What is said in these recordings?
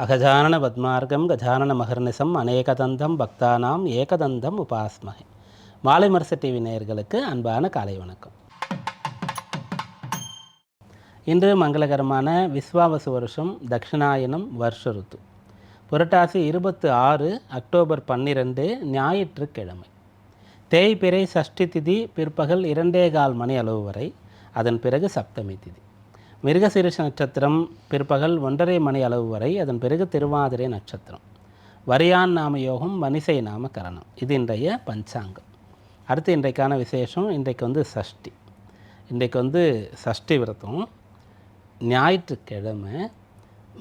அகஜானன பத்மார்க்கம் கஜானன மகர்நிசம் அநேகதந்தம் பக்தானாம் ஏகதந்தம் உபாஸ்மகை. மாலை மரச டிவி நேயர்களுக்கு அன்பான காலை வணக்கம். இன்று மங்களகரமான விஸ்வாவசு வருஷம் தக்ஷிணாயனம் வருஷ ருத்து. புரட்டாசி இருபத்து ஆறு அக்டோபர் பன்னிரெண்டு ஞாயிற்றுக்கிழமை. தேய்பிறை சஷ்டி திதி பிற்பகல் இரண்டே கால் மணி அளவு வரை அதன் பிறகு சப்தமி திதி. மிருகசீரிஷ நட்சத்திரம் பிற்பகல் ஒன்றரை மணி அளவு வரை அதன் பிறகு திருவாதிரை நட்சத்திரம். வரியான் நாம யோகம் வனிசை நாம கரணம். இது இன்றைய பஞ்சாங்கம். அடுத்து இன்றைக்கான விசேஷம் இன்றைக்கு வந்து சஷ்டி. இன்றைக்கு வந்து சஷ்டி விரதம். ஞாயிற்றுக்கிழமை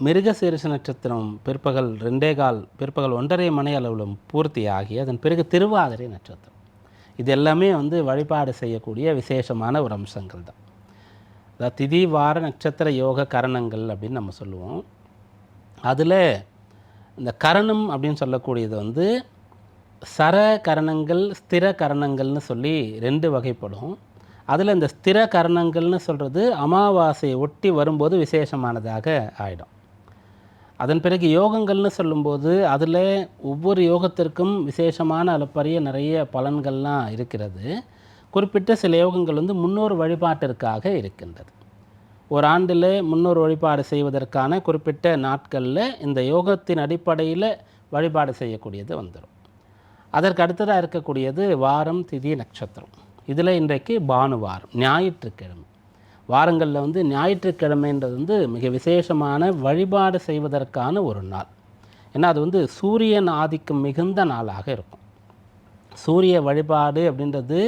மிருகசீரிஷ நட்சத்திரம் பிற்பகல் ரெண்டே கால் பிற்பகல் ஒன்றரை மணி அளவில் பூர்த்தியாகி அதன் பிறகு திருவாதிரை நட்சத்திரம். இது எல்லாமே வந்து வழிபாடு செய்யக்கூடிய விசேஷமான ஒரு அம்சங்கள் தான். அதாவது திதி வார நட்சத்திர யோக கரணங்கள் அப்படின்னு நம்ம சொல்லுவோம். அதில் இந்த கரணம் அப்படின்னு சொல்லக்கூடியது வந்து சர கரணங்கள் ஸ்திர கரணங்கள்னு சொல்லி ரெண்டு வகைப்படும். அதில் இந்த ஸ்திர கரணங்கள்னு சொல்கிறது அமாவாசையை ஒட்டி வரும்போது விசேஷமானதாக ஆகிடும் அதன் பிறகு யோகங்கள்னு சொல்லும்போது அதில் ஒவ்வொரு யோகத்திற்கும் விசேஷமான அளப்பரிய நிறைய பலன்கள்லாம் இருக்கிறது. குறிப்பிட்ட சில யோகங்கள் வந்து முன்னோர் வழிபாட்டிற்காக இருக்கின்றது. ஒரு ஆண்டில் முன்னோர் வழிபாடு செய்வதற்கான குறிப்பிட்ட நாட்களில் இந்த யோகத்தின் அடிப்படையில் வழிபாடு செய்யக்கூடியது வந்துடும் அதற்கு அடுத்ததாக இருக்கக்கூடியது வாரம் திதி நட்சத்திரம். இதில் இன்றைக்கு பானுவாரம் ஞாயிற்றுக்கிழமை. வாரங்களில் வந்து ஞாயிற்றுக்கிழமைன்றது வந்து மிக விசேஷமான வழிபாடு செய்வதற்கான ஒரு நாள். ஏன்னா அது வந்து சூரியன் ஆதிக்கம் மிகுந்த நாளாக இருக்கும். சூரிய வழிபாடு அப்படின்றது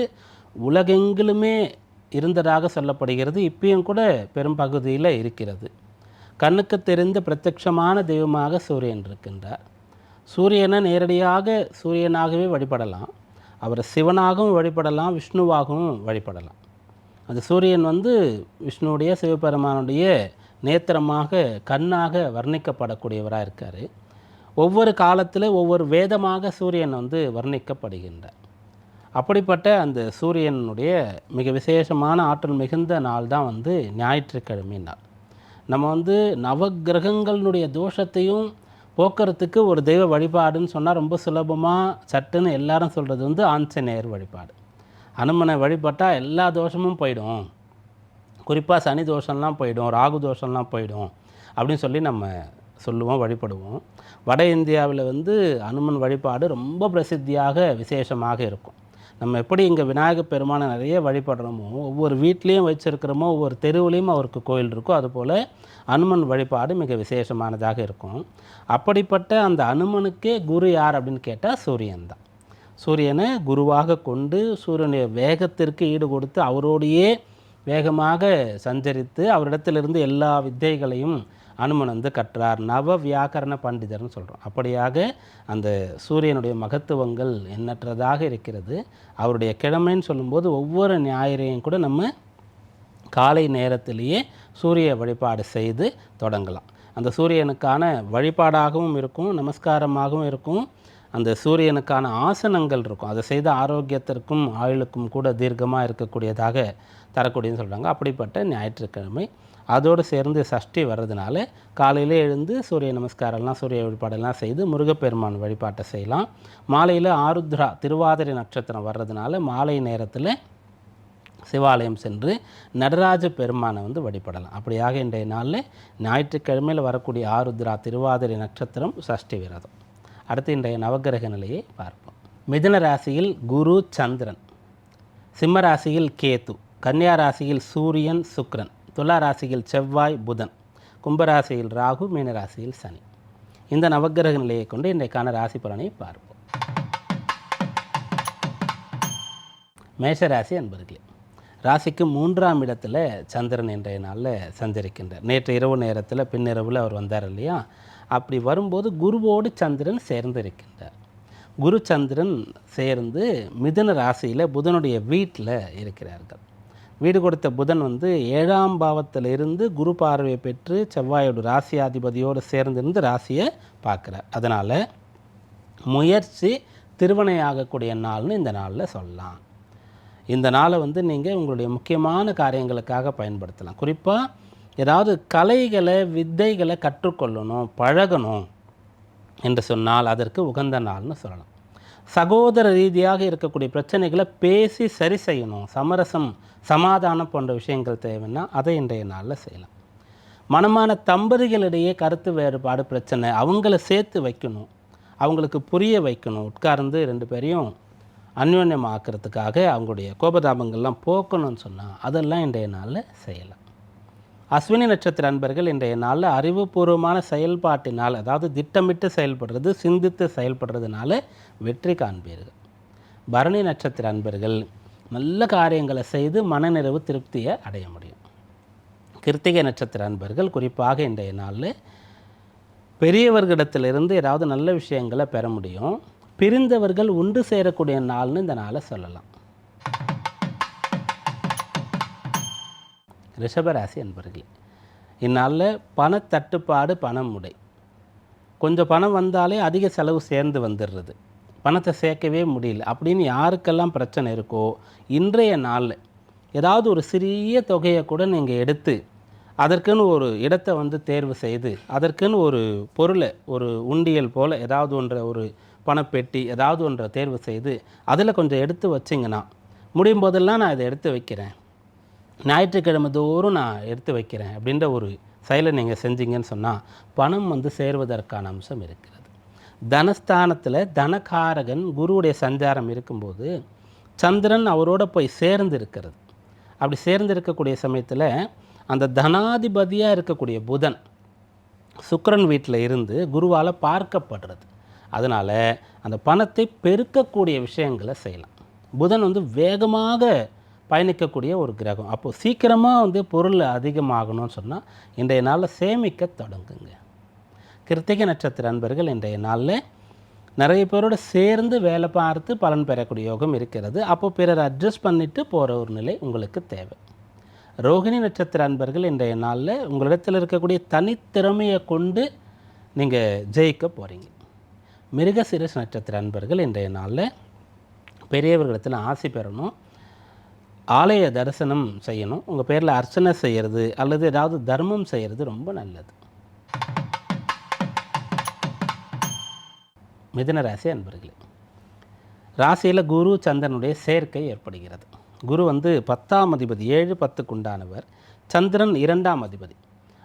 உலகெங்கிலுமே இருந்ததாக சொல்லப்படுகிறது இப்பயும் கூட பெரும்பகுதியில் இருக்கிறது. கண்ணுக்கு தெரிந்த பிரத்யட்சமான தெய்வமாக சூரியன் இருக்கின்றார். சூரியனை நேரடியாக சூரியனாகவே வழிபடலாம். அவரை சிவனாகவும் வழிபடலாம் விஷ்ணுவாகவும் வழிபடலாம். அந்த சூரியன் வந்து விஷ்ணுவுடைய சிவபெருமானுடைய நேத்திரமாக கண்ணாக வர்ணிக்கப்படக்கூடியவராக இருக்கார். ஒவ்வொரு காலத்தில் ஒவ்வொரு வேதமாக சூரியன் வந்து வர்ணிக்கப்படுகின்றார். அப்படிப்பட்ட அந்த சூரியனுடைய மிக விசேஷமான ஆற்றல் மிகுந்த நாள் தான் வந்து ஞாயிற்றுக்கிழமை நாள். நம்ம வந்து நவகிரகங்களுடைய தோஷத்தையும் போக்குறதுக்கு ஒரு தெய்வ வழிபாடுன்னு சொன்னால் ரொம்ப சுலபமாக சட்டுன்னு எல்லாரும் சொல்கிறது வந்து ஆஞ்சநேயர் வழிபாடு. அனுமனை வழிபட்டால் எல்லா தோஷமும் போயிடும். குறிப்பாக சனி தோஷம்லாம் போயிடும் ராகு தோஷம்லாம் போயிடும் அப்படின்னு சொல்லி நம்ம சொல்லுவோம் வழிபடுவோம். வட இந்தியாவில் வந்து அனுமன் வழிபாடு ரொம்ப பிரசித்தியாக விசேஷமாக இருக்கும். நம்ம எப்படி இங்கே விநாயகர் பெருமானை நிறைய வழிபடுறோமோ ஒவ்வொரு வீட்லேயும் வச்சுருக்கிறோமோ ஒவ்வொரு தெருவுலேயும் அவருக்கு கோயில் இருக்கோ அதுபோல் அனுமன் வழிபாடு மிக விசேஷமானதாக இருக்கும். அப்படிப்பட்ட அந்த அனுமனுக்கே குரு யார் அப்படின்னு கேட்டால் சூரியன் தான். சூரியனை குருவாக கொண்டு சூரியனுடைய வேகத்திற்கு ஈடு கொடுத்து அவரோடையே வேகமாக சஞ்சரித்து அவரிடத்திலிருந்து எல்லா வித்தைகளையும் அனுமன் வந்து கற்றார். நவ வியாக்கரண பண்டிதர்னு சொல்கிறோம் அப்படியாக அந்த சூரியனுடைய மகத்துவங்கள் எண்ணற்றதாக இருக்கிறது. அவருடைய கிழமைன்னு சொல்லும்போது ஒவ்வொரு ஞாயிறையும் கூட நம்ம காலை நேரத்திலேயே சூரிய வழிபாடு செய்து தொடங்கலாம். அந்த சூரியனுக்கான வழிபாடாகவும் இருக்கும் நமஸ்காரமாகவும் இருக்கும். அந்த சூரியனுக்கான ஆசனங்கள் இருக்கும். அதை செய்த ஆரோக்கியத்திற்கும் ஆயுளுக்கும் கூட தீர்க்கமாக இருக்கக்கூடியதாக தரக்கூடியன்னு சொல்கிறாங்க அப்படிப்பட்ட ஞாயிற்றுக்கிழமை அதோடு சேர்ந்து சஷ்டி வர்றதுனால காலையிலே எழுந்து சூரிய நமஸ்காரம்லாம் சூரிய வழிபாடெல்லாம் செய்து முருகப்பெருமான் வழிபாட்டை செய்யலாம். மாலையில் ஆருத்ரா திருவாதிரை நட்சத்திரம் வர்றதுனால மாலை நேரத்தில் சிவாலயம் சென்று நடராஜ பெருமானை வந்து வழிபடலாம். அப்படியாக இன்றைய நாளில் ஞாயிற்றுக்கிழமையில் வரக்கூடிய ஆருத்ரா திருவாதிரை நட்சத்திரம் சஷ்டி விரதம். அடுத்து இன்றைய நவகிரக நிலையை பார்ப்போம். மிதுன ராசியில் குரு சந்திரன். சிம்ம ராசியில் கேத்து கன்னியா ராசியில் சூரியன் சுக்ரன் துலா ராசியில் செவ்வாய் புதன். கும்பராசியில் ராகு மீனராசியில் சனி. இந்த நவகிரக நிலையை கொண்டு இன்றைக்கான ராசி பலனை பார்ப்போம். மேஷராசி அன்பர்களே ராசிக்கு மூன்றாம் இடத்துல சந்திரன் இன்றைய நாளில் சஞ்சரிக்கின்றார். நேற்று இரவு நேரத்தில் பின்னிரவில் அவர் வந்தார் இல்லையா? அப்படி வரும்போது குருவோடு சந்திரன் சேர்ந்து இருக்கின்றார் குரு சந்திரன் சேர்ந்து மிதுன ராசியில் புதனுடைய வீட்டில் இருக்கிறார்கள். வீடு கொடுத்த புதன் வந்து ஏழாம் பாவத்தில் இருந்து குரு பார்வையை பெற்று செவ்வாயோட ராசியாதிபதியோடு சேர்ந்திருந்து ராசியை பார்க்குறார். அதனால் முயற்சி திருவனையாகக்கூடிய நாள்னு இந்த நாளில் சொல்லலாம். இந்த நாளை வந்து நீங்கள் உங்களுடைய முக்கியமான காரியங்களுக்காக பயன்படுத்தலாம். குறிப்பாக ஏதாவது கலைகளை வித்தைகளை கற்றுக்கொள்ளணும் பழகணும் என்று சொன்னால் அதற்கு உகந்த நாள்னு சொல்லலாம். சகோதர ரீதியாக இருக்கக்கூடிய பிரச்சனைகளை பேசி சரி செய்யணும். சமரசம் சமாதானம் போன்ற விஷயங்கள் தேவைன்னா அதை இன்றைய நாளில் செய்யலாம். மனமான தம்பதிகளிடையே கருத்து வேறுபாடு பிரச்சனை அவங்கள சேர்த்து வைக்கணும். அவங்களுக்கு புரிய வைக்கணும். உட்கார்ந்து ரெண்டு பேரையும் அந்யோன்யமாக்கிறதுக்காக அவங்களுடைய கோபதாபங்கள்லாம் போக்கணும்னு சொன்னால் அதெல்லாம் இன்றைய நாளில் செய்யலாம். அஸ்வினி நட்சத்திர அன்பர்கள் இன்றைய நாளில் அறிவுபூர்வமான செயல்பாட்டினால் அதாவது திட்டமிட்டு செயல்படுறது சிந்தித்து செயல்படுறதுனால வெற்றி காண்பீர்கள். பரணி நட்சத்திர அன்பர்கள் நல்ல காரியங்களை செய்து மனநிறைவு திருப்தியை அடைய முடியும். கிருத்திகை நட்சத்திர அன்பர்கள் குறிப்பாக இன்றைய நாளில் பெரியவர்களிடத்திலிருந்து ஏதாவது நல்ல விஷயங்களை பெற முடியும். பிரிந்தவர்கள் ஒன்று சேரக்கூடிய நாள்னு இந்த நாளை சொல்லலாம். ரிஷபராசி அன்பர்களே இந்நாளில் பணத்தட்டுப்பாடு பணம் முடை கொஞ்சம் பணம் வந்தாலே அதிக செலவு சேர்ந்து வந்துடுறது பணத்தை சேர்க்கவே முடியல. அப்படின்னு யாருக்கெல்லாம் பிரச்சனை இருக்கோ இன்றைய நாளில் ஏதாவது ஒரு சிறிய தொகையை கூட நீங்கள் எடுத்து அதற்குன்னு ஒரு இடத்தை வந்து தேர்வு செய்து அதற்குன்னு ஒரு பொருளை ஒரு உண்டியல் போல் ஏதாவது ஒன்றை ஒரு பணப்பெட்டி ஏதாவது ஒன்றை தேர்வு செய்து அதில் கொஞ்சம் எடுத்து வச்சிங்கன்னா முடியும் போதெல்லாம் நான் இதை எடுத்து வைக்கிறேன். ஞாயிற்றுக்கிழமை தோறும் நான் எடுத்து வைக்கிறேன் அப்படின்ற ஒரு செயலை நீங்கள் செஞ்சீங்கன்னு சொன்னால் பணம் வந்து சேர்வதற்கான அம்சம் இருக்கிறது. தனஸ்தானத்தில் தனகாரகன் குருவுடைய சஞ்சாரம் இருக்கும்போது சந்திரன் அவரோட போய் சேர்ந்து இருக்கிறது அப்படி சேர்ந்து இருக்கக்கூடிய சமயத்தில் அந்த தனாதிபதியாக இருக்கக்கூடிய புதன் சுக்கரன் வீட்டில் இருந்து குருவால் பார்க்கப்படுறது. அதனால் அந்த பணத்தை பெருக்கக்கூடிய விஷயங்களை செய்யலாம். புதன் வந்து வேகமாக பயணிக்கக்கூடிய ஒரு கிரகம். அப்போது சீக்கிரமாக வந்து பொருள் அதிகமாகணும்னு சொன்னால் இன்றைய நாளில் சேமிக்க தொடங்குங்க. கிருத்திகை நட்சத்திர அன்பர்கள் இன்றைய நாளில் நிறைய பேரோட சேர்ந்து வேலை பார்த்து பலன் பெறக்கூடிய யோகம் இருக்கிறது. அப்போ பிறர் அட்ஜஸ்ட் பண்ணிட்டு போகிற ஒரு நிலை உங்களுக்கு தேவை. ரோகிணி நட்சத்திர அன்பர்கள் இன்றைய நாளில் உங்களிடத்தில் இருக்கக்கூடிய தனித்திறமையை கொண்டு நீங்கள் ஜெயிக்க போகிறீங்க மிருகசிரஸ் நட்சத்திர அன்பர்கள் இன்றைய நாளில் பெரியவர்களிடத்தில் ஆசி பெறணும். ஆலய தரிசனம் செய்யணும். உங்கள் பேரில் அர்ச்சனை செய்கிறது அல்லது ஏதாவது தர்மம் செய்கிறது ரொம்ப நல்லது. மிதன ராசி அன்பர்களே ராசியில் குரு சந்திரனுடைய சேர்க்கை ஏற்படுகிறது. குரு வந்து பத்தாம் அதிபதி ஏழு பத்துக்கு உண்டானவர். சந்திரன் இரண்டாம் அதிபதி.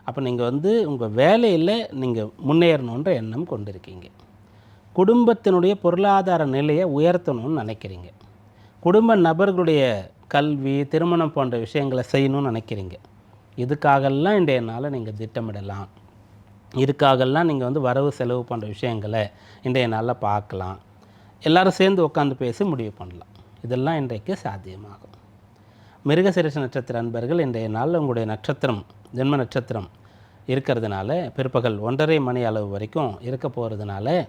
அப்போ நீங்கள் வந்து உங்கள் வேலையில் நீங்கள் முன்னேறணுன்ற எண்ணம் கொண்டிருக்கீங்க. குடும்பத்தினுடைய பொருளாதார நிலையை உயர்த்தணும்னு நினைக்கிறீங்க. குடும்ப நபர்களுடைய கல்வி திருமணம் போன்ற விஷயங்களை செய்யணும்னு நினைக்கிறீங்க. இதுக்காகலாம் இன்றைய நாளை நீங்கள் திட்டமிடலாம். இதுக்காகலாம் நீங்கள் வந்து வரவு செலவு பண்ணுற விஷயங்களை இன்றைய நாளில் பார்க்கலாம். எல்லோரும் சேர்ந்து உட்காந்து பேசி முடிவு பண்ணலாம். இதெல்லாம் இன்றைக்கு சாத்தியமாகும். மிருகசிரச நட்சத்திர அன்பர்கள் இன்றைய நாளில் உங்களுடைய நட்சத்திரம் ஜென்ம நட்சத்திரம் இருக்கிறதுனால பிற்பகல் ஒன்றரை மணி அளவு வரைக்கும் இருக்க போகிறதுனால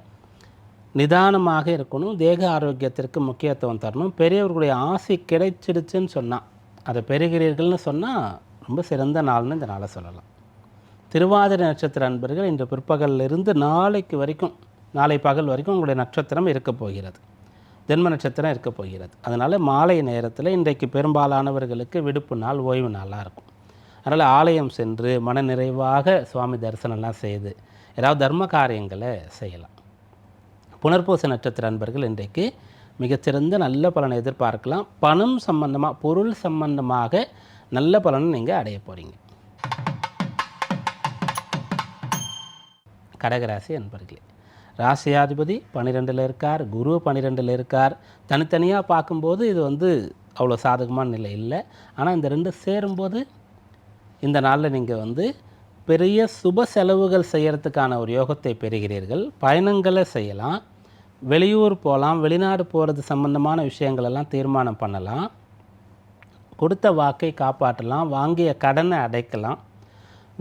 நிதானமாக இருக்கணும். தேக ஆரோக்கியத்திற்கு முக்கியத்துவம் தரணும். பெரியவர்களுடைய ஆசை கிடைச்சிடுச்சுன்னு சொன்னால் அதை பெறுகிறீர்கள்னு சொன்னால் ரொம்ப சிறந்த நாள்னு இந்த நாளை சொல்லலாம். திருவாதிரை நட்சத்திர அன்பர்கள் இன்று பிற்பகலிலிருந்து நாளைக்கு வரைக்கும் நாளை பகல் வரைக்கும் உங்களுடைய நட்சத்திரம் இருக்க போகிறது. ஜென்ம நட்சத்திரம் இருக்க போகிறது. அதனால் மாலை நேரத்தில் இன்றைக்கு பெரும்பாலானவர்களுக்கு விடுப்பு நாள் ஓய்வு நாளாக இருக்கும். அதனால் ஆலயம் சென்று மன நிறைவாக சுவாமி தரிசனம்லாம் செய்து ஏதாவது தர்ம காரியங்களை செய்யலாம். புனர்பூச நட்சத்திர அன்பர்கள் இன்றைக்கு மிகச்சிறந்த நல்ல பலனை எதிர்பார்க்கலாம். பணம் சம்பந்தமாக பொருள் சம்பந்தமாக நல்ல பலனை நீங்கள் அடைய போகிறீங்க கடகராசி அன்பர்களே. ராசியாதிபதி பன்னிரெண்டில் இருக்கார் குரு பன்னிரெண்டில் இருக்கார். தனித்தனியாக பார்க்கும்போது இது வந்து அவ்வளோ சாதகமான நிலை இல்லை. ஆனால் இந்த ரெண்டு சேரும்போது இந்த நாளில் நீங்கள் வந்து பெரிய சுப செலவுகள் செய்கிறதுக்கான ஒரு யோகத்தை பெறுகிறீர்கள். பயணங்களை செய்யலாம். வெளியூர் போகலாம் வெளிநாடு போகிறது சம்பந்தமான விஷயங்களெல்லாம் தீர்மானம் பண்ணலாம். கொடுத்த வாக்கை காப்பாற்றலாம் வாங்கிய கடனை அடைக்கலாம்.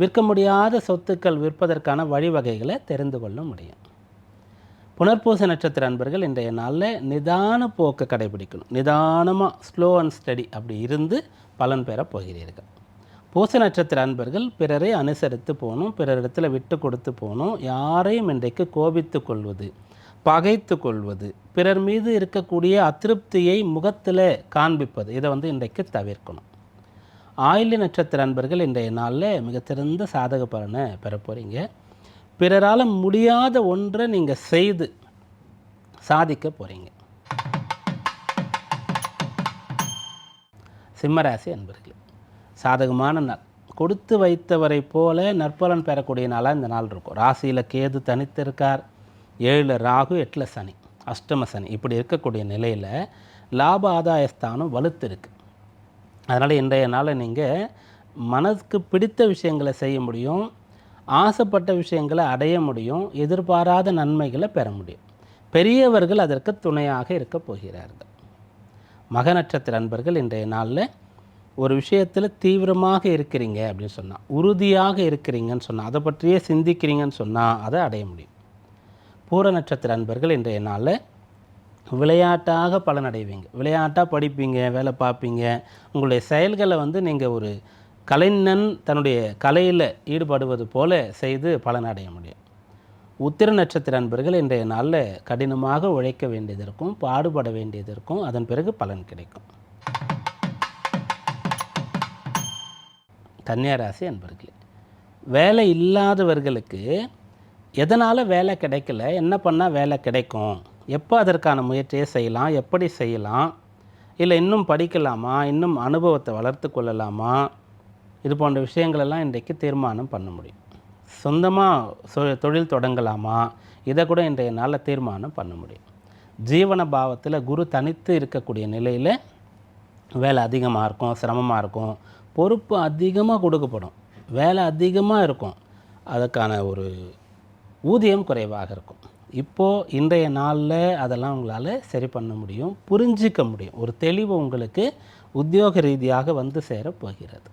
விற்க முடியாத சொத்துக்கள் விற்பதற்கான வழிவகைகளை தெரிந்து கொள்ள முடியும். புனர்பூச நட்சத்திர அன்பர்கள் இன்றைய நாளில் நிதான போக்கை கடைபிடிக்கணும். நிதானமாக ஸ்லோ அண்ட் ஸ்டடி அப்படி இருந்து பலன் பெறப் போகிறீர்கள். பூச நட்சத்திர அன்பர்கள் பிறரை அனுசரித்து போகணும் பிறரிடத்தில் விட்டு கொடுத்து போகணும் யாரையும் இன்றைக்கு கோபித்து கொள்வது பகைத்து கொள்வது பிறர் மீது இருக்கக்கூடிய அதிருப்தியை முகத்தில் காண்பிப்பது இதை வந்து இன்றைக்கு தவிர்க்கணும். ஆயில்ய நட்சத்திர அன்பர்கள் இன்றைய நாளில் மிகச்சிறந்த சாதக பலனை பெற போகிறீங்க பிறரால் முடியாத ஒன்றை நீங்கள் செய்து சாதிக்க போகிறீங்க சிம்மராசி அன்பர்கள் சாதகமான நாள். கொடுத்து வைத்தவரை போல நற்பலன் பெறக்கூடிய நாளாக இந்த நாள் இருக்கும். ராசியில் கேது தனித்திருக்கார் ஏழில் ராகு எட்டில் சனி அஷ்டம சனி. இப்படி இருக்கக்கூடிய நிலையில் லாப ஆதாயஸ்தானம் வலுத்திருக்கு அதனால் இன்றைய நாளில் நீங்கள் மனதுக்கு பிடித்த விஷயங்களை செய்ய முடியும் ஆசைப்பட்ட விஷயங்களை அடைய முடியும் எதிர்பாராத நன்மைகளை பெற முடியும். பெரியவர்கள் அதற்கு துணையாக இருக்க போகிறார்கள். மக நட்சத்திர அன்பர்கள் இன்றைய நாளில் ஒரு விஷயத்தில் தீவிரமாக இருக்கிறீங்க அப்படின்னு சொன்னால் உறுதியாக இருக்கிறீங்கன்னு சொன்னால் அதை பற்றியே சிந்திக்கிறீங்கன்னு சொன்னால் அதை அடைய முடியும். பூர நட்சத்திர அன்பர்கள் இன்றைய நாளில் விளையாட்டாக பலனடைவீங்க. விளையாட்டாக படிப்பீங்க வேலை பார்ப்பீங்க. உங்களுடைய செயல்களை வந்து நீங்கள் ஒரு கலைஞன் தன்னுடைய கலையில் ஈடுபடுவது போல செய்து பலனடைய முடியும். உத்திர நட்சத்திர அன்பர்கள் இன்றைய நாளில் கடினமாக உழைக்க வேண்டியது இருக்கும் பாடுபட வேண்டியது இருக்கும் அதன் பிறகு பலன் கிடைக்கும். கன்னியாராசி அன்பர்களே வேலை இல்லாதவர்களுக்கு எதனால் வேலை கிடைக்கல என்ன பண்ணால் வேலை கிடைக்கும்? எப்போ அதற்கான முயற்சியை செய்யலாம் எப்படி செய்யலாம் இல்லை இன்னும் படிக்கலாமா இன்னும் அனுபவத்தை வளர்த்து கொள்ளலாமா இது போன்ற விஷயங்களெல்லாம் இன்றைக்கு தீர்மானம் பண்ண முடியும். சொந்தமாக சொ தொழில் தொடங்கலாமா இதை கூட இன்றைய நாளில் தீர்மானம் பண்ண முடியும். ஜீவன பாவத்தில் குரு தனித்து இருக்கக்கூடிய நிலையில் வேலை அதிகமாக இருக்கும் சிரமமாக இருக்கும் பொறுப்பு அதிகமாக கொடுக்கப்படும் வேலை அதிகமாக இருக்கும் அதுக்கான ஒரு ஊதியம் குறைவாக இருக்கும். இப்போது இன்றைய நாளில் அதெல்லாம் உங்களால் சரி பண்ண முடியும் புரிஞ்சிக்க முடியும். ஒரு தெளிவு உங்களுக்கு உத்தியோக ரீதியாக வந்து சேரப் போகிறது.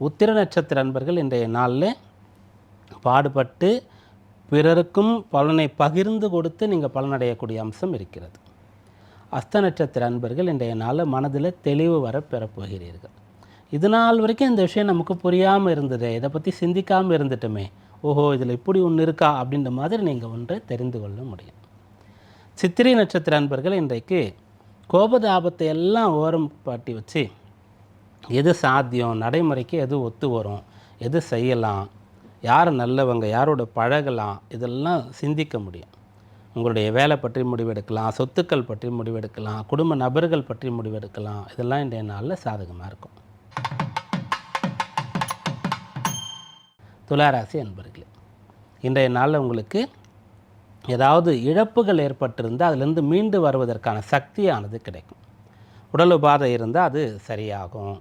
உத்திர நட்சத்திர அன்பர்கள் இன்றைய நாளில் பாடுபட்டு பிறருக்கும் பலனை பகிர்ந்து கொடுத்து நீங்கள் பலனடையக்கூடிய அம்சம் இருக்கிறது. அஸ்த நட்சத்திர அன்பர்கள் இன்றைய நாளில் மனதில் தெளிவு வர பெறப்போகிறீர்கள் இது நாள் வரைக்கும் இந்த விஷயம் நமக்கு புரியாமல் இருந்தது இதை பற்றி சிந்திக்காமல் இருந்துட்டுமே ஓஹோ இதில் இப்படி ஒன்று இருக்கா? அப்படின்ற மாதிரி நீங்கள் ஒன்றை தெரிந்து கொள்ள முடியும். சித்திரை நட்சத்திர அன்பர்கள் இன்றைக்கு கோபதாபத்தை எல்லாம் ஓரம் பாட்டி வச்சு எது சாத்தியம் நடைமுறைக்கு எது ஒத்து வரும் எது செய்யலாம் யார் நல்லவங்க யாரோட பழகலாம் இதெல்லாம் சிந்திக்க முடியும். உங்களுடைய வேலை பற்றி முடிவெடுக்கலாம் சொத்துக்கள் பற்றி முடிவெடுக்கலாம் குடும்ப நபர்கள் பற்றி முடிவெடுக்கலாம் இதெல்லாம் இன்றைய நாளில் சாதகமாக இருக்கும். துளாராசி அன்பர்களே இன்றைய நாளில் உங்களுக்கு ஏதாவது இழப்புகள் ஏற்பட்டிருந்தால் அதிலிருந்து மீண்டு வருவதற்கான சக்தியானது கிடைக்கும். உடல் உபாதை இருந்தால் அது சரியாகும்.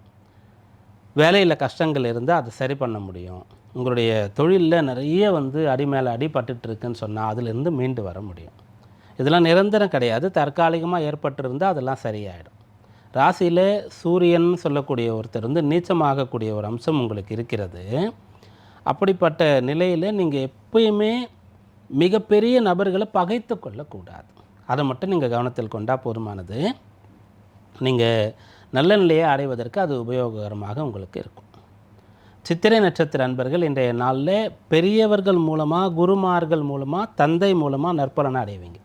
வேலையில் கஷ்டங்கள் இருந்தால் அது சரி பண்ண முடியும். உங்களுடைய தொழிலில் நிறைய வந்து அடி மேலே அடிபட்டுருக்குன்னு சொன்னால் அதிலிருந்து மீண்டு வர முடியும். இதெல்லாம் நிரந்தரம் கிடையாது. தற்காலிகமாக ஏற்பட்டிருந்தால் அதெல்லாம் சரியாயிடும். ராசியில் சூரியன் சொல்லக்கூடிய ஒருத்தர் வந்து நீச்சமாகக்கூடிய ஒரு அம்சம் உங்களுக்கு இருக்கிறது. அப்படிப்பட்ட நிலையில் நீங்கள் எப்பயுமே மிகப்பெரிய நபர்களை பகைத்து கொள்ளக்கூடாது. அதை மட்டும் நீங்கள் கவனத்தில் கொண்டால் போதுமானது. நீங்கள் நல்ல நிலையை அடைவதற்கு அது உபயோககரமாக உங்களுக்கு இருக்கும். சித்திரை நட்சத்திர அன்பர்கள் இன்றைய நாளில் பெரியவர்கள் மூலமாக குருமார்கள் மூலமாக தந்தை மூலமாக நற்பலனை அடைவீங்க.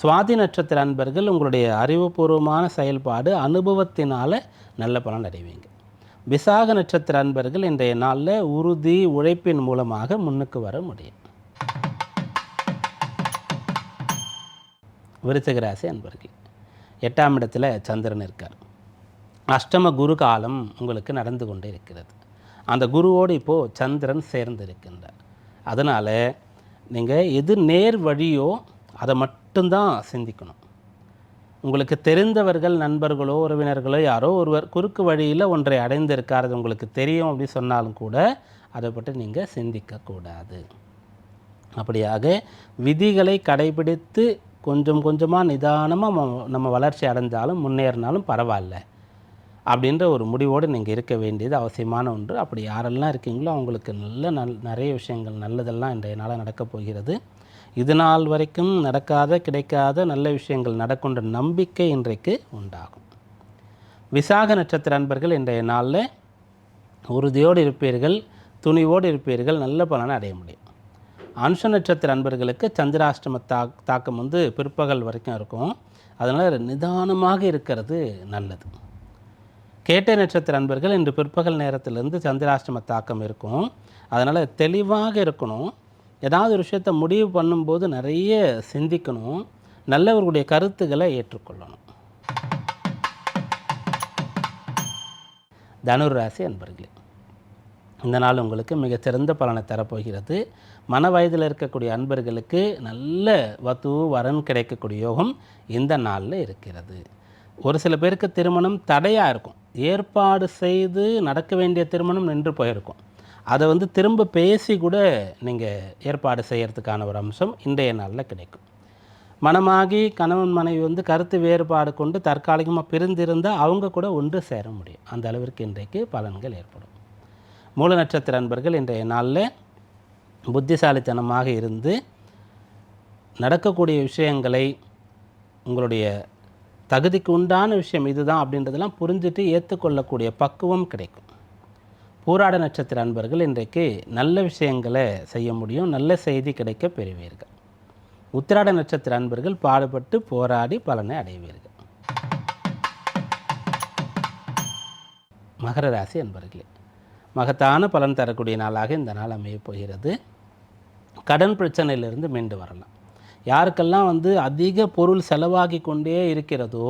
சுவாதி நட்சத்திர அன்பர்கள் உங்களுடைய அறிவுபூர்வமான செயல்பாடு அனுபவத்தினால் நல்ல பலன் அடைவீங்க. விசாக நட்சத்திர அன்பர்கள் இன்றைய நாளில் உறுதி உழைப்பின் மூலமாக முன்னுக்கு வர முடியும். விருச்சகராசி அன்பர்கள் எட்டாம் இடத்துல சந்திரன் இருக்கார். அஷ்டம குரு காலம் உங்களுக்கு நடந்து கொண்டே இருக்கிறது. அந்த குருவோடு இப்போது சந்திரன் சேர்ந்து இருக்கின்றார். அதனால் நீங்கள் எது நேர் வழியோ அதை மட்டும்தான் சிந்திக்கணும். உங்களுக்கு தெரிந்தவர்கள் நண்பர்களோ உறவினர்களோ யாரோ ஒருவர் குறுக்கு வழியில் ஒன்றை அடைந்திருக்காரு உங்களுக்கு தெரியும் அப்படி சொன்னாலும் கூட அதை பற்றி நீங்கள் சிந்திக்கக்கூடாது அப்படியாக விதிகளை கடைபிடித்து கொஞ்சம் கொஞ்சமாக நிதானமாக நம்ம வளர்ச்சி அடைஞ்சாலும் முன்னேறினாலும் பரவாயில்ல அப்படின்ற ஒரு முடிவோடு நீங்கள் இருக்க வேண்டியது அவசியமான ஒன்று. அப்படி யாரெல்லாம் இருக்கீங்களோ அவங்களுக்கு நல்ல நல் நிறைய விஷயங்கள் நல்லதெல்லாம் இன்றைய நாளாக நடக்கப் போகிறது. இது நாள் வரைக்கும் நடக்காத கிடைக்காத நல்ல விஷயங்கள் நடக்குன்ற நம்பிக்கை இன்றைக்கு உண்டாகும். விசாக நட்சத்திர அன்பர்கள் இன்றைய நாளில் உறுதியோடு இருப்பீர்கள் துணிவோடு இருப்பீர்கள் நல்ல பலனை அடைய முடியும். அனுஷ நட்சத்திர அன்பர்களுக்கு சந்திராஷ்டம தா தாக்கம் வந்து பிற்பகல் வரைக்கும் இருக்கும். அதனால் நிதானமாக இருக்கிறது நல்லது. கேட்டை நட்சத்திர அன்பர்கள் இன்று பிற்பகல் நேரத்திலிருந்து சந்திராஷ்டம தாக்கம் இருக்கும். அதனால் தெளிவாக இருக்கணும். ஏதாவது ஒரு விஷயத்த முடிவு பண்ணும்போது நிறைய சிந்திக்கணும் நல்லவர்களுடைய கருத்துக்களை ஏற்றுக்கொள்ளணும். தனுராசி அன்பர்களே இந்த நாள் உங்களுக்கு மிகச்சிறந்த பலனை தரப்போகிறது. மன வயதில் இருக்கக்கூடிய அன்பர்களுக்கு நல்ல வத்து வரன் கிடைக்கக்கூடிய யோகம் இந்த நாளில் இருக்கிறது. ஒரு சில பேருக்கு திருமணம் தடையாக இருக்கும். ஏற்பாடு செய்து நடக்க வேண்டிய திருமணம் நின்று போயிருக்கும். அதை வந்து திரும்ப பேசி கூட நீங்கள் ஏற்பாடு செய்கிறதுக்கான ஒரு அம்சம் இன்றைய நாளில் கிடைக்கும். மனமாகி கணவன் மனைவி வந்து கருத்து வேறுபாடு கொண்டு தற்காலிகமாக பிரிந்திருந்தால் அவங்க கூட ஒன்று சேர முடியும். அந்த அளவிற்கு இன்றைக்கு பலன்கள் ஏற்படும். மூல நட்சத்திர அன்பர்கள் இன்றைய நாளில் புத்திசாலித்தனமாக இருந்து நடக்கக்கூடிய விஷயங்களை உங்களுடைய தகுதிக்கு உண்டான விஷயம் இதுதான் அப்படின்றதெல்லாம் புரிஞ்சுட்டு ஏற்றுக்கொள்ளக்கூடிய பக்குவம் கிடைக்கும். பூராட நட்சத்திர அன்பர்கள் இன்றைக்கு நல்ல விஷயங்களை செய்ய முடியும் நல்ல செய்தி கிடைக்க பெறுவீர்கள். உத்திராட நட்சத்திர அன்பர்கள் பாடுபட்டு போராடி பலனை அடைவீர்கள். மகர ராசி அன்பர்களே மகத்தான பலன் தரக்கூடிய நாளாக இந்த நாள் அமையப் போகிறது. கடன் பிரச்சனையிலிருந்து மீண்டு வரலாம். யாருக்கெல்லாம் வந்து அதிக பொருள் செலவாகி கொண்டே இருக்கிறதோ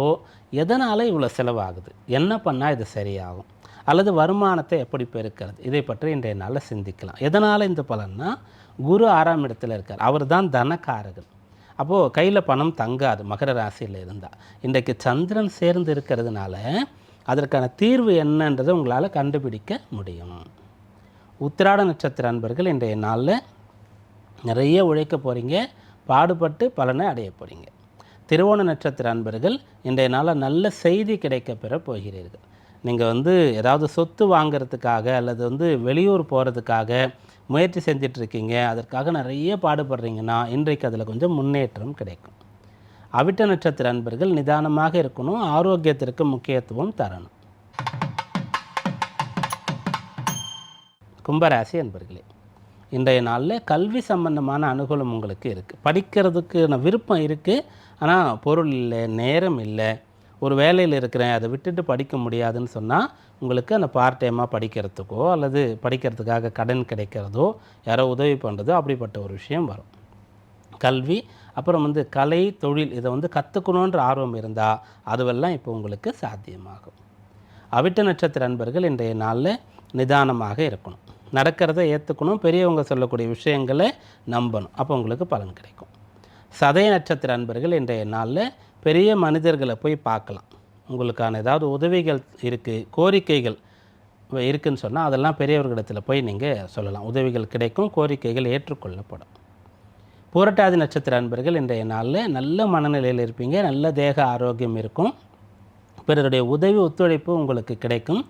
எதனால் இவ்வளோ செலவாகுது? என்ன பண்ணால் இது சரியாகும்? அல்லது வருமானத்தை எப்படி பெருக்கிறது? இதை பற்றி இன்றைய நாளில் சிந்திக்கலாம். எதனால் இந்த பலன்னா குரு ஆறாம் இடத்துல இருக்கார். அவர் தான் தனக்காரகன். அப்போது கையில் பணம் தங்காது மகர ராசியில் இருந்தால் இன்றைக்கு சந்திரன் சேர்ந்து இருக்கிறதுனால அதற்கான தீர்வு என்னன்றதை உங்களால் கண்டுபிடிக்க முடியும். உத்திராட நட்சத்திர அன்பர்கள் இன்றைய நாளில் நிறைய உழைக்க போகிறீங்க பாடுபட்டு பலனை அடைய போகிறீங்க திருவோண நட்சத்திர அன்பர்கள் இன்றைய நாளில் நல்ல செய்தி கிடைக்க பெற போகிறீர்கள். நீங்கள் வந்து ஏதாவது சொத்து வாங்கிறதுக்காக அல்லது வந்து வெளியூர் போகிறதுக்காக முயற்சி செஞ்சிட்ருக்கீங்க அதற்காக நிறைய பாடுபடுறீங்கன்னா இன்றைக்கு அதில் கொஞ்சம் முன்னேற்றம் கிடைக்கும். அவிட்ட நட்சத்திர அன்பர்கள் நிதானமாக இருக்கணும் ஆரோக்கியத்திற்கு முக்கியத்துவம் தரணும். கும்பராசி அன்பர்களே இன்றைய நாளில் கல்வி சம்பந்தமான அனுகூலம் உங்களுக்கு இருக்குது படிக்கிறதுக்கு விருப்பம் இருக்குது ஆனால் பொருள் இல்லை நேரம் இல்லை. ஒரு வேலையில் இருக்கிறேன் அதை விட்டுட்டு படிக்க முடியாதுன்னு சொன்னால் உங்களுக்கு அந்த பார்ட் டைமாக படிக்கிறதுக்கோ அல்லது படிக்கிறதுக்காக கடன் கிடைக்கிறதோ யாரோ உதவி பண்ணுறதோ அப்படிப்பட்ட ஒரு விஷயம் வரும். கல்வி அப்புறம் வந்து கலை தொழில் இதை வந்து கற்றுக்கணுன்ற ஆர்வம் இருந்தால் அதுவெல்லாம் இப்போ உங்களுக்கு சாத்தியமாகும். அவிட்ட நட்சத்திர அன்பர்கள் இன்றைய நாளில் நிதானமாக இருக்கணும். நடக்கிறத ஏற்றுக்கணும் பெரியவங்க சொல்லக்கூடிய விஷயங்களை நம்பணும். அப்போ உங்களுக்கு பலன் கிடைக்கும். சதய நட்சத்திர அன்பர்கள் இன்றைய நாளில் பெரிய மனிதர்களை போய் பார்க்கலாம். உங்களுக்கான ஏதாவது உதவிகள் இருக்குது கோரிக்கைகள் இருக்குதுன்னு சொன்னால் அதெல்லாம் பெரியவர்களிடத்தில் போய் நீங்கள் சொல்லலாம். உதவிகள் கிடைக்கும் கோரிக்கைகள் ஏற்றுக்கொள்ளப்படும். பூரட்டாதி நட்சத்திர அன்பர்கள் இன்றைய நாளில் நல்ல மனநிலையில் இருப்பீங்க நல்ல தேக ஆரோக்கியம் இருக்கும். பிறருடைய உதவி ஒத்துழைப்பு உங்களுக்கு கிடைக்கும்.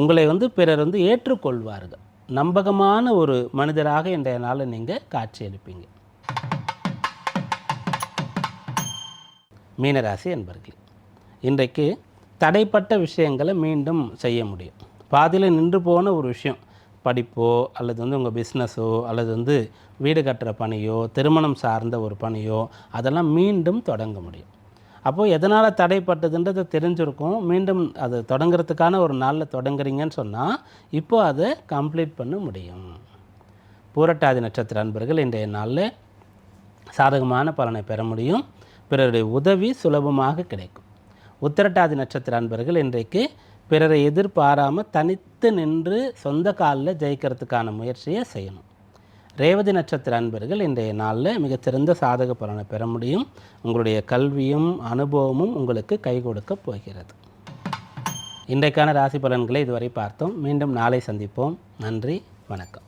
உங்களை வந்து பிறர் வந்து ஏற்றுக்கொள்வார்கள். நம்பகமான ஒரு மனிதராக இன்றைய நாளில் நீங்கள் காட்சியளிப்பீங்க மீனராசி என்பர்கள். இன்றைக்கு தடைப்பட்ட விஷயங்களை மீண்டும் செய்ய முடியும். பாதியில் நின்று போன ஒரு விஷயம் படிப்போ அல்லது வந்து உங்கள் பிஸ்னஸோ அல்லது வந்து வீடு கட்டுற பணியோ திருமணம் சார்ந்த ஒரு பணியோ அதெல்லாம் மீண்டும் தொடங்க முடியும். அப்போது எதனால் தடைப்பட்டதுன்றது தெரிஞ்சிருக்கும். மீண்டும் அது தொடங்குறதுக்கான ஒரு நாளில் தொடங்குறீங்கன்னு சொன்னால் இப்போது அதை கம்ப்ளீட் பண்ண முடியும். பூரட்டாதி நட்சத்திர அன்பர்கள் இன்றைய நாளில் சாதகமான பலனை பெற முடியும். பிறருடைய உதவி சுலபமாக கிடைக்கும். உத்திரட்டாதி நட்சத்திர அன்பர்கள் இன்றைக்கு பிறரை எதிர்பாராமல் தனித்து நின்று சொந்த காலில் ஜெயிக்கிறதுக்கான முயற்சியை செய்யணும். ரேவதி நட்சத்திர அன்பர்கள் இன்றைய நாளில் மிகச்சிறந்த சாதக பலனை பெற முடியும். உங்களுடைய கல்வியும் அனுபவமும் உங்களுக்கு கை கொடுக்க போகிறது. இன்றைக்கான ராசி பலன்களை இதுவரை பார்த்தோம். மீண்டும் நாளை சந்திப்போம். நன்றி வணக்கம்.